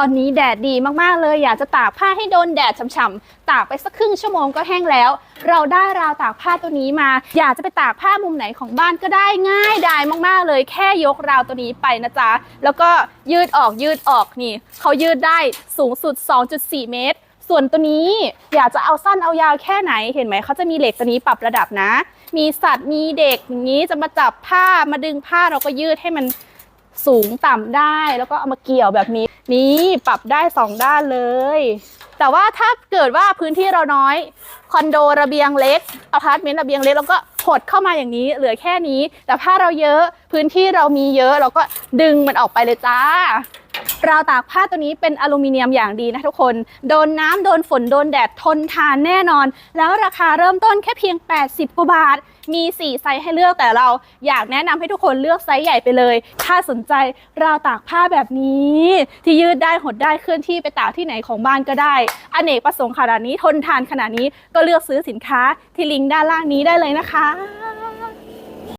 อนนี้แดดดีมากๆเลย อยากจะตากผ้าให้โดนแดดฉ่ำๆตากไปสักครึ่งชั่วโมงก็แห้งแล้ว เราได้ราวตากผ้าตัวนี้มา อยากจะไปตากผ้ามุมไหนของบ้านก็ได้ง่ายดายมากๆเลย แค่ยกราวตัวนี้ไปนะจ๊ะแล้วก็ยืดออกยืดออกนี่เขายืดได้สูงสุด 2.4 เมตร ส่วนตัวนี้อยากจะเอาสั้นเอายาวแค่ไหนเห็นไหมเขาจะมีเหล็กตัวนี้ปรับระดับนะ มีสัตว์มีเด็กอย่างนี้จะมาจับผ้ามาดึงผ้าเราก็ยืดให้มัน สูงต่ำได้แล้วก็เอามาเกี่ยวแบบนี้ นี่ปรับได้สองด้านเลย แต่ว่าถ้าเกิดว่าพื้นที่เราน้อยคอนโดระเบียงเล็กอพาร์ตเมนต์ระเบียงเล็กเราก็หดเข้ามาอย่างนี้เหลือแค่นี้ แต่ถ้าเราเยอะพื้นที่เรามีเยอะเราก็ดึงมันออกไปเลยจ้า ราวตากผ้าตัวนี้เป็นอลูมิเนียมอย่างดีนะทุกคน โดนน้ำโดนฝนโดนแดดทนทานแน่นอน แล้วราคาเริ่มต้นแค่เพียง 80 กว่าบาท มี 4 ไซส์ให้เลือกแต่เราอยากแนะนำให้ทุกคนเลือกไซส์ใหญ่ไปเลย ถ้าสนใจราวตากผ้าแบบนี้ ที่ยืดได้หดได้เคลื่อนที่ไปตากที่ไหนของบ้านก็ได้ อเนกประสงค์ขนาดนี้ทนทานขนาดนี้ก็เลือกซื้อสินค้าที่ลิงก์ด้านล่างนี้ได้เลยนะคะ